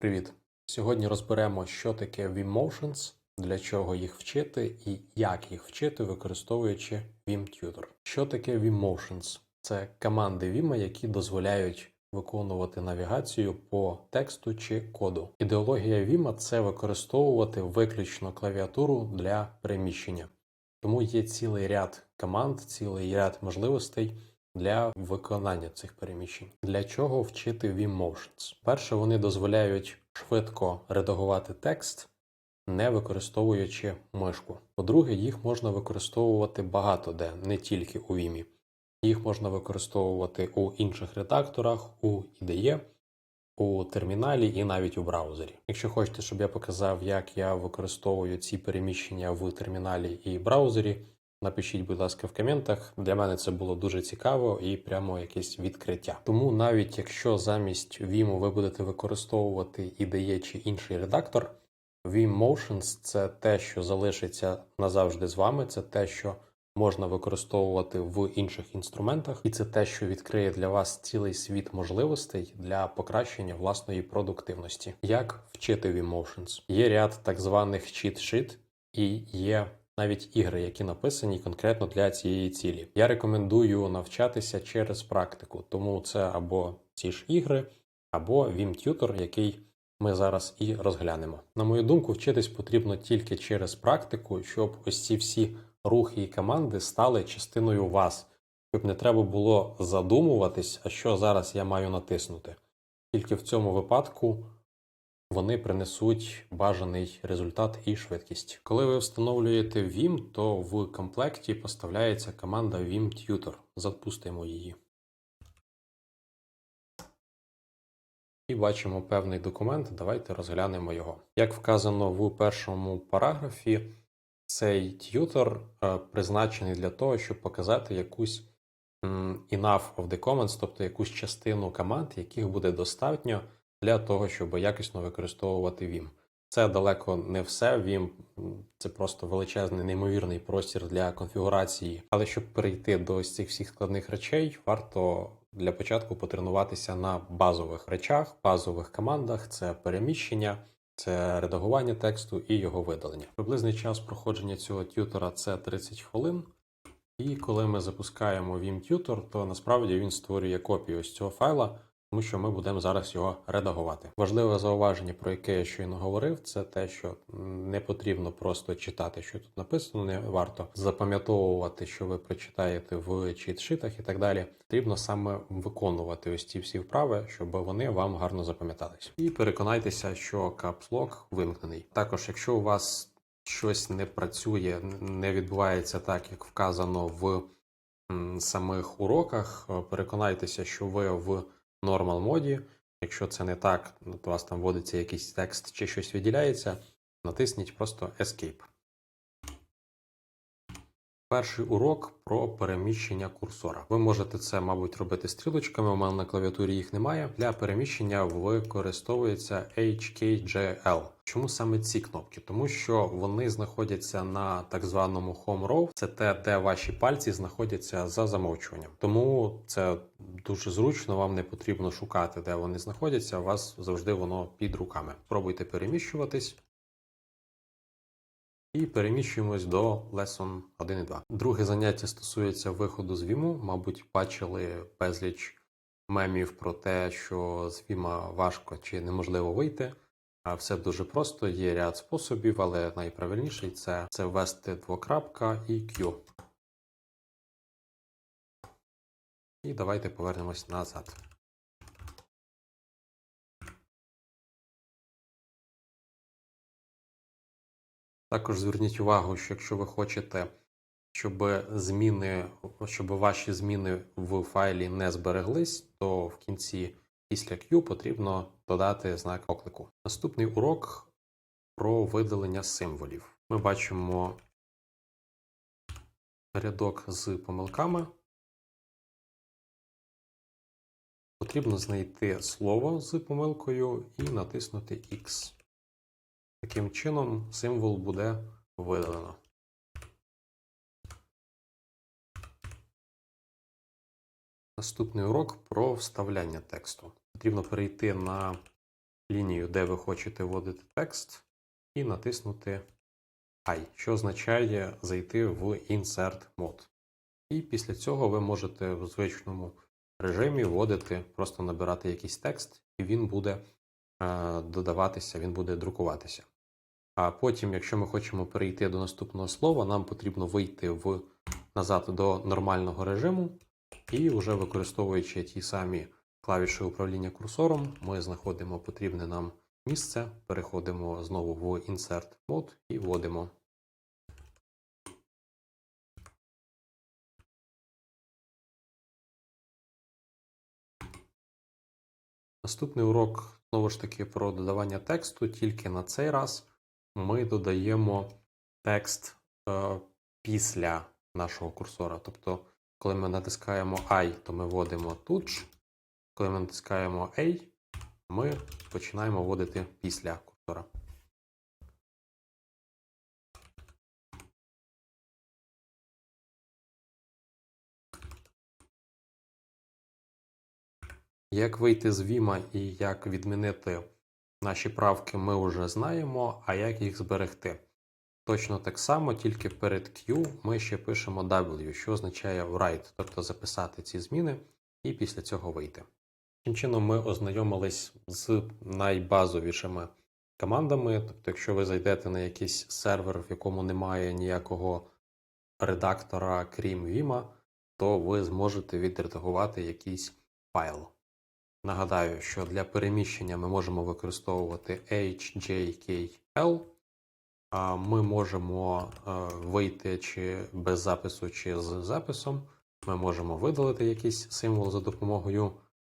Привіт! Сьогодні розберемо, що таке Vimotions, для чого їх вчити і як їх вчити, використовуючи Vim Що таке Vimotions? Це команди Vim, які дозволяють виконувати навігацію по тексту чи коду. Ідеологія Vim – це використовувати виключно клавіатуру для переміщення. Тому є цілий ряд команд, цілий ряд можливостей для виконання цих переміщень. Для чого вчити Vimotions? Перше, вони дозволяють швидко редагувати текст, не використовуючи мишку. По-друге, їх можна використовувати багато де, не тільки у Vim. Їх можна використовувати у інших редакторах, у IDE, у терміналі і навіть у браузері. Якщо хочете, щоб я показав, як я використовую ці переміщення в терміналі і браузері, напишіть, будь ласка, в коментах. Для мене це було дуже цікаво і прямо якесь відкриття. Тому навіть якщо замість Vim ви будете використовувати IDE чи інший редактор, Vimotions – це те, що залишиться назавжди з вами, це те, що можна використовувати в інших інструментах, і це те, що відкриє для вас цілий світ можливостей для покращення власної продуктивності. Як вчити Vimotions? Є ряд так званих cheat-sheet і є навіть ігри, які написані конкретно для цієї цілі. Я рекомендую навчатися через практику, тому це або ці ж ігри, або VimTutor, який ми зараз і розглянемо. На мою думку, вчитись потрібно тільки через практику, щоб ось ці всі рухи і команди стали частиною вас, щоб не треба було задумуватись, а що зараз я маю натиснути. Тільки в цьому випадку вони принесуть бажаний результат і швидкість. Коли ви встановлюєте Vim, то в комплекті поставляється команда VimTutor. Запустимо її. І бачимо певний документ. Давайте розглянемо його. Як вказано в першому параграфі, цей т'ютор е, призначений для того, щоб показати якусь enough of the commands, тобто якусь частину команд, яких буде достатньо для того, щоб якісно використовувати Vim. Це далеко не все. Vim це просто величезний неймовірний простір для конфігурації. Але щоб перейти до ось цих всіх складних речей, варто для початку потренуватися на базових речах, базових командах: це переміщення. Це редагування тексту і його видалення. Приблизний час проходження цього тютора це 30 хвилин. І коли ми запускаємо VimTutor, то насправді він створює копію ось цього файла, тому що ми будемо зараз його редагувати. Важливе зауваження, про яке я щойно говорив, це те, що не потрібно просто читати, що тут написано, не варто запам'ятовувати, що ви прочитаєте в чіт-шитах і так далі. Потрібно саме виконувати ось ці всі вправи, щоб вони вам гарно запам'ятались. І переконайтеся, що Lock вимкнений. Також, якщо у вас щось не працює, не відбувається так, як вказано в самих уроках, переконайтеся, що ви в нормал моді. Якщо це не так, то у вас там вводиться якийсь текст чи щось виділяється, натисніть просто Escape. Перший урок про переміщення курсора. Ви можете це, мабуть, робити стрілочками. У мене на клавіатурі їх немає. Для переміщення використовується HKGL. Чому саме ці кнопки? Тому що вони знаходяться на так званому Home Row. Це те, де ваші пальці знаходяться за замовчуванням. Тому це дуже зручно. Вам не потрібно шукати, де вони знаходяться. У вас завжди воно під руками. Пробуйте переміщуватись. І переміщуємось до Lesson 1 і 2. Друге заняття стосується виходу з Vim. Мабуть, бачили безліч мемів про те, що з Vim важко чи неможливо вийти. Все дуже просто, є ряд способів, але найправильніший це, це ввести двокрапка і Q. І давайте повернемось назад. Також зверніть увагу, що якщо ви хочете, щоб зміни, щоб ваші зміни в файлі не збереглись, то в кінці після Q потрібно додати знак оклику. Наступний урок про видалення символів. Ми бачимо рядок з помилками. Потрібно знайти слово з помилкою і натиснути X. Таким чином, символ буде видалено. Наступний урок про вставляння тексту. Потрібно перейти на лінію, де ви хочете вводити текст, і натиснути I, що означає зайти в Insert Mode. І після цього ви можете в звичному режимі вводити, просто набирати якийсь текст, і він буде додаватися, він буде друкуватися. А потім, якщо ми хочемо перейти до наступного слова, нам потрібно вийти в, назад до нормального режиму, і вже використовуючи ті самі клавіші управління курсором, ми знаходимо потрібне нам місце, переходимо знову в Insert Mode і вводимо. Наступний урок знову ж таки про додавання тексту, тільки на цей раз ми додаємо текст е, після нашого курсора. Тобто, коли ми натискаємо I, то ми вводимо тут. Коли ми натискаємо A, ми починаємо вводити після курсора. Як вийти з Vima і як відмінити наші правки, ми вже знаємо, а як їх зберегти. Точно так само, тільки перед Q ми ще пишемо W, що означає write, тобто записати ці зміни і після цього вийти. Таким чином ми ознайомились з найбазовішими командами. Тобто, якщо ви зайдете на якийсь сервер, в якому немає ніякого редактора, крім Vima, то ви зможете відредагувати якийсь файл. Нагадаю, що для переміщення ми можемо використовувати HJKL. Ми можемо е, вийти чи без запису, чи з записом. Ми можемо видалити якийсь символ за допомогою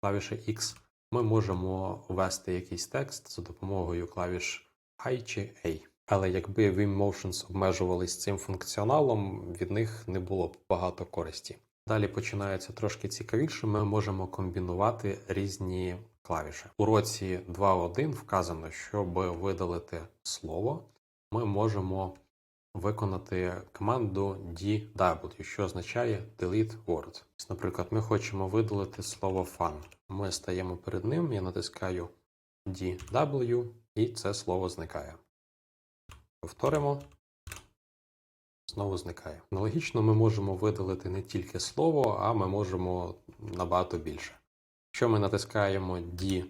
клавіші X. Ми можемо ввести якийсь текст за допомогою клавіш I чи A. Але якби Vimotions обмежувались цим функціоналом, від них не було б багато користі. Далі починається трошки цікавіше. Ми можемо комбінувати різні клавіші. У році 2.1 вказано, щоб видалити слово, ми можемо виконати команду DW, що означає Delete Word. Наприклад, ми хочемо видалити слово fun. Ми стаємо перед ним, я натискаю DW, і це слово зникає. Повторимо. Знову зникає. Аналогічно ми можемо видалити не тільки слово, а ми можемо набагато більше. Якщо ми натискаємо D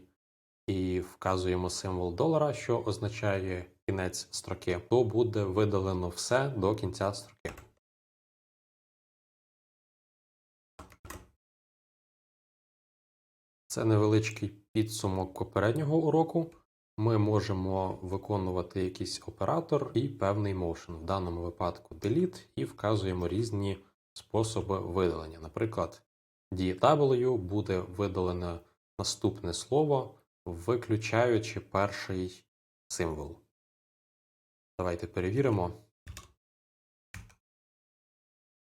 і вказуємо символ долара, що означає кінець строки, то буде видалено все до кінця строки. Це невеличкий підсумок попереднього уроку. Ми можемо виконувати якийсь оператор і певний motion, в даному випадку delete, і вказуємо різні способи видалення. Наприклад, DW буде видалене наступне слово, виключаючи перший символ. Давайте перевіримо.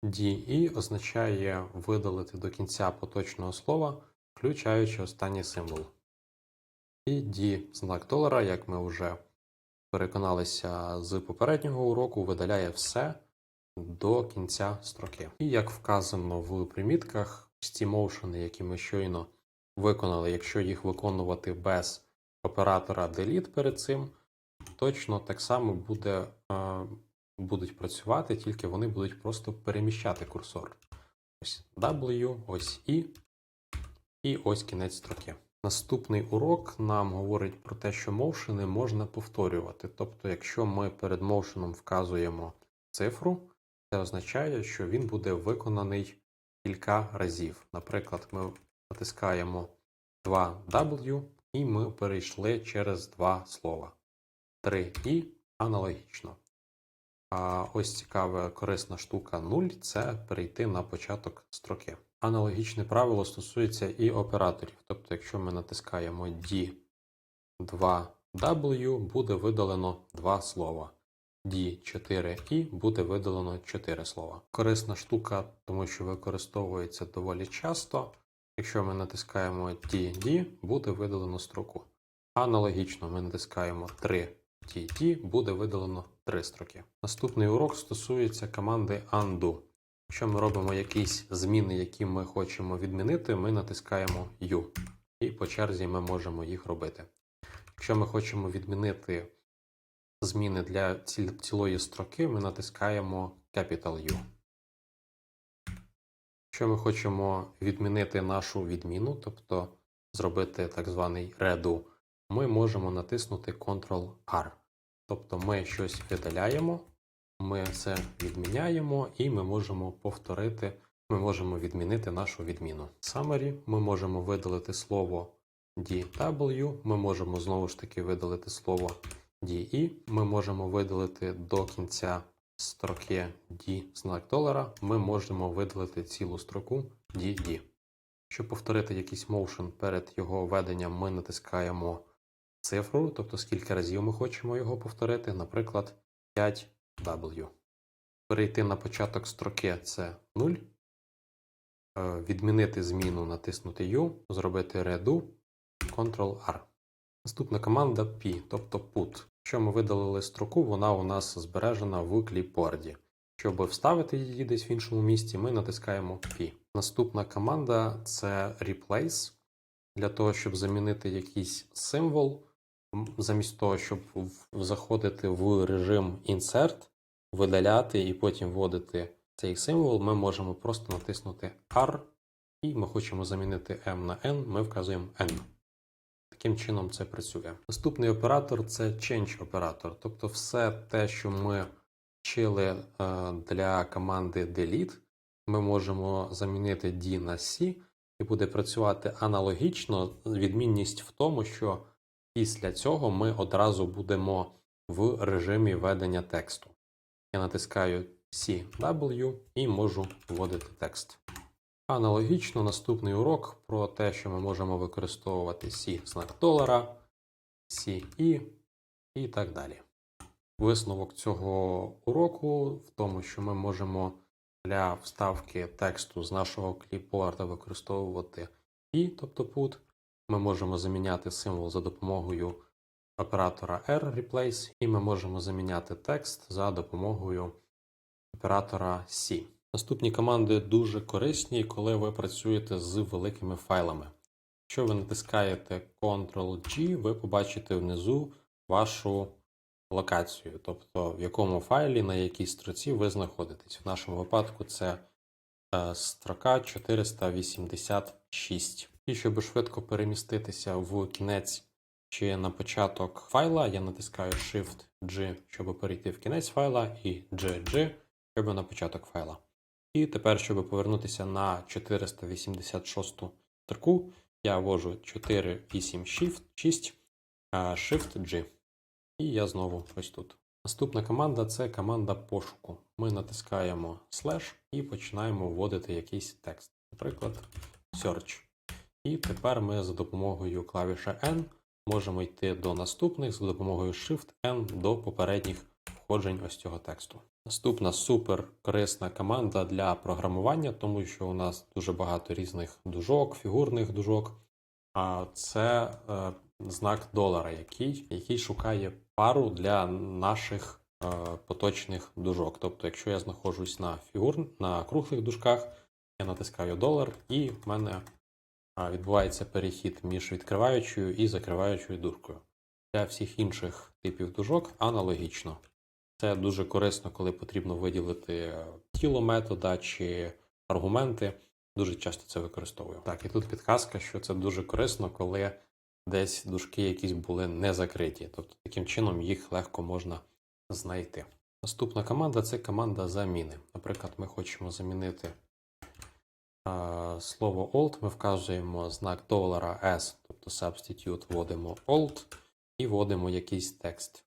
DE означає видалити до кінця поточного слова, включаючи останній символ. І D знак долара, як ми вже переконалися з попереднього уроку, видаляє все до кінця строки. І як вказано в примітках, ці моушени, які ми щойно виконали, якщо їх виконувати без оператора delete перед цим, точно так само буде, е, будуть працювати, тільки вони будуть просто переміщати курсор. Ось W, ось І, і ось кінець строки. Наступний урок нам говорить про те, що моушени можна повторювати. Тобто, якщо ми перед моушеном вказуємо цифру, це означає, що він буде виконаний кілька разів. Наприклад, ми натискаємо 2W і ми перейшли через два слова. 3 і аналогічно. А ось цікава корисна штука 0 це перейти на початок строки. Аналогічне правило стосується і операторів. Тобто, якщо ми натискаємо D2W, буде видалено два слова. D4I буде видалено 4 слова. Корисна штука, тому що використовується доволі часто. Якщо ми натискаємо TD, буде видалено строку. Аналогічно ми натискаємо 3 TD, буде видалено 3 строки. Наступний урок стосується команди undo. Якщо ми робимо якісь зміни, які ми хочемо відмінити, ми натискаємо U. І по черзі ми можемо їх робити. Якщо ми хочемо відмінити зміни для цілої строки, ми натискаємо Capital U. Якщо ми хочемо відмінити нашу відміну, тобто зробити так званий redo, ми можемо натиснути Ctrl-R. Тобто ми щось видаляємо, ми це відміняємо і ми можемо повторити, ми можемо відмінити нашу відміну. Summary ми можемо видалити слово DW, ми можемо знову ж таки видалити слово DE, ми можемо видалити до кінця строки D знак долара, ми можемо видалити цілу строку DD. Щоб повторити якийсь motion перед його введенням, ми натискаємо цифру, тобто скільки разів ми хочемо його повторити, наприклад, 5W. Перейти на початок строки це 0. Е, Відмінити зміну, натиснути U, зробити redo, Ctrl-R. Наступна команда P, тобто put. Якщо ми видалили строку, вона у нас збережена в кліпборді. Щоб вставити її десь в іншому місці, ми натискаємо P. Наступна команда це replace. Для того, щоб замінити якийсь символ, замість того, щоб заходити в режим Insert, видаляти і потім вводити цей символ, ми можемо просто натиснути R, і ми хочемо замінити M на N, ми вказуємо N. Таким чином це працює. Наступний оператор це change оператор, тобто все те, що ми вчили е, для команди delete, ми можемо замінити D на C, і буде працювати аналогічно. Відмінність в тому, що після цього ми одразу будемо в режимі ведення тексту. Я натискаю CW і можу вводити текст. Аналогічно наступний урок про те, що ми можемо використовувати C знак долара, CE і так далі. Висновок цього уроку в тому, що ми можемо для вставки тексту з нашого кліпборда використовувати і, тобто put. Ми можемо заміняти символ за допомогою оператора R replace, і ми можемо заміняти текст за допомогою оператора C. Наступні команди дуже корисні, коли ви працюєте з великими файлами. Якщо ви натискаєте Ctrl-G, ви побачите внизу вашу локацію, тобто в якому файлі, на якій строці ви знаходитесь. В нашому випадку це е, строка 486. І щоб швидко переміститися в кінець чи на початок файла, я натискаю Shift-G, щоб перейти в кінець файла, і G-G, щоб на початок файла. І тепер, щоб повернутися на 486 строку, я ввожу 486 а, Shift-G. І я знову ось тут. Наступна команда це команда пошуку. Ми натискаємо слеш і починаємо вводити якийсь текст. Наприклад, search. І тепер ми за допомогою клавіші N можемо йти до наступних за допомогою Shift-N до попередніх входжень ось цього тексту. Наступна супер корисна команда для програмування, тому що у нас дуже багато різних дужок, фігурних дужок. А це е, знак долара, який, який шукає пару для наших е, поточних дужок. Тобто, якщо я знаходжусь на фігур, на круглих дужках, я натискаю долар, і в мене відбувається перехід між відкриваючою і закриваючою дужкою. Для всіх інших типів дужок аналогічно. Це дуже корисно, коли потрібно виділити е, тіло метода чи аргументи. Дуже часто це використовую. Так, і тут підказка, що це дуже корисно, коли десь дужки якісь були не закриті. Тобто таким чином їх легко можна знайти. Наступна команда це команда заміни. Наприклад, ми хочемо замінити слово old, ми вказуємо знак долара S, тобто substitute, вводимо old і вводимо якийсь текст.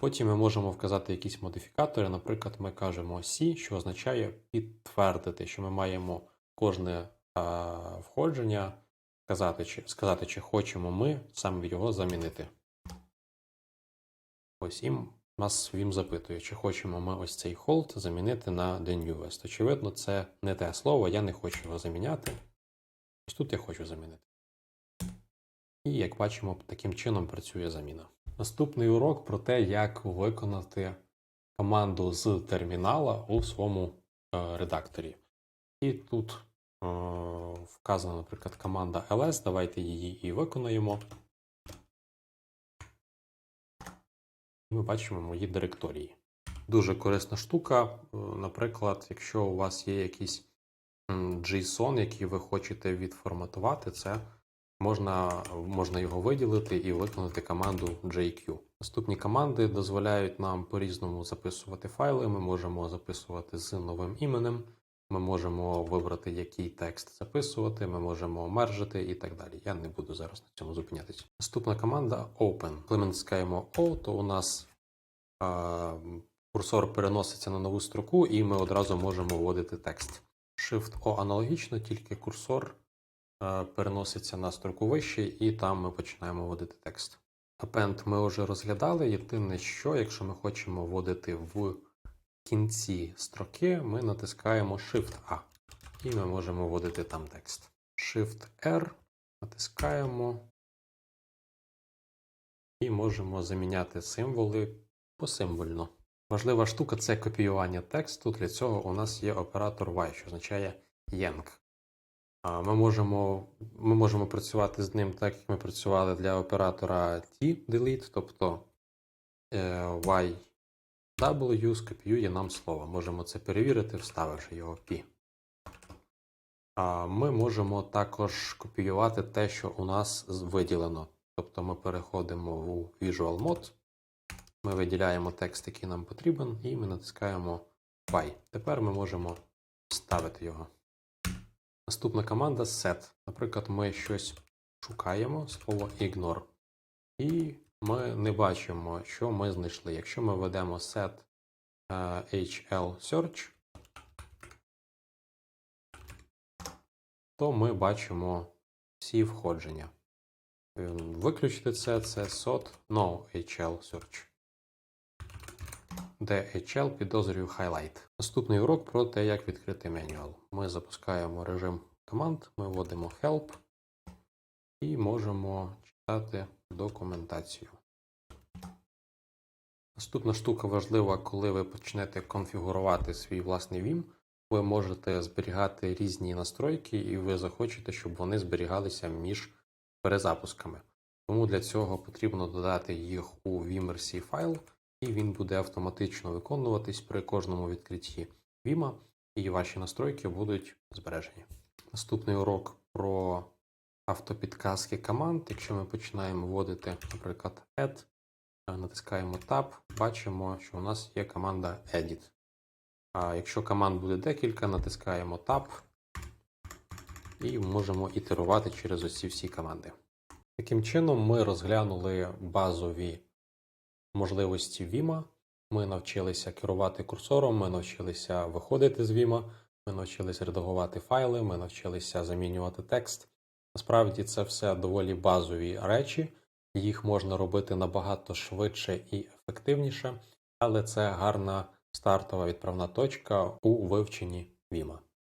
Потім ми можемо вказати якісь модифікатори. Наприклад, ми кажемо C, що означає підтвердити, що ми маємо кожне а, входження сказати, чи, сказати, чи хочемо ми саме його замінити. Ось і нас він запитує, чи хочемо ми ось цей hold замінити на the newest. Очевидно, це не те слово, я не хочу його заміняти. Ось тут я хочу замінити. І як бачимо, таким чином працює заміна. Наступний урок про те, як виконати команду з термінала у своєму е, редакторі. І тут вказана, наприклад, команда ls. Давайте її і виконаємо. Ми бачимо мої директорії. Дуже корисна штука. Е, Наприклад, якщо у вас є якийсь JSON, який ви хочете відформатувати, це можна, можна його виділити і виконати команду JQ. Наступні команди дозволяють нам по-різному записувати файли. Ми можемо записувати з новим іменем, ми можемо вибрати, який текст записувати, ми можемо мержити і так далі. Я не буду зараз на цьому зупинятися. Наступна команда Open. Коли ми натискаємо O, то у нас а, курсор переноситься на нову строку, і ми одразу можемо вводити текст. Shift-O аналогічно, тільки курсор е, переноситься на строку вище, і там ми починаємо вводити текст. Append ми вже розглядали. Єдине, що якщо ми хочемо вводити в кінці строки, ми натискаємо Shift-A, і ми можемо вводити там текст. Shift-R натискаємо і можемо заміняти символи посимвольно. Важлива штука це копіювання тексту. Для цього у нас є оператор Y, що означає yank. А, Ми можемо, ми можемо працювати з ним так, як ми працювали для оператора T-delete, тобто е, YW скопіює нам слово. Можемо це перевірити, вставивши його P. Ми можемо також копіювати те, що у нас виділено. Тобто ми переходимо у Visual Mode. Ми виділяємо текст, який нам потрібен, і ми натискаємо By. Тепер ми можемо вставити його. Наступна команда set. Наприклад, ми щось шукаємо, слово ignore. І ми не бачимо, що ми знайшли. Якщо ми введемо set е, HL search, то ми бачимо всі входження. Е, Виключити це, це SOT no HL search де HL підозрюю highlight. Наступний урок про те, як відкрити менюал. Ми запускаємо режим команд, ми вводимо help і можемо читати документацію. Наступна штука важлива, коли ви почнете конфігурувати свій власний Vim, ви можете зберігати різні настройки, і ви захочете, щоб вони зберігалися між перезапусками. Тому для цього потрібно додати їх у Vimmerc файл, і він буде автоматично виконуватись при кожному відкритті Vim, і ваші настройки будуть збережені. Наступний урок про автопідказки команд. Якщо ми починаємо вводити, наприклад, add, е, натискаємо Tab, бачимо, що у нас є команда edit. А якщо команд буде декілька, натискаємо Tab і можемо ітерувати через усі всі команди. Таким чином, ми розглянули базові можливості Vima. Ми навчилися керувати курсором, ми навчилися виходити з Vima, ми навчилися редагувати файли, ми навчилися замінювати текст. Насправді це все доволі базові речі, їх можна робити набагато швидше і ефективніше, але це гарна стартова відправна точка у вивченні Vima.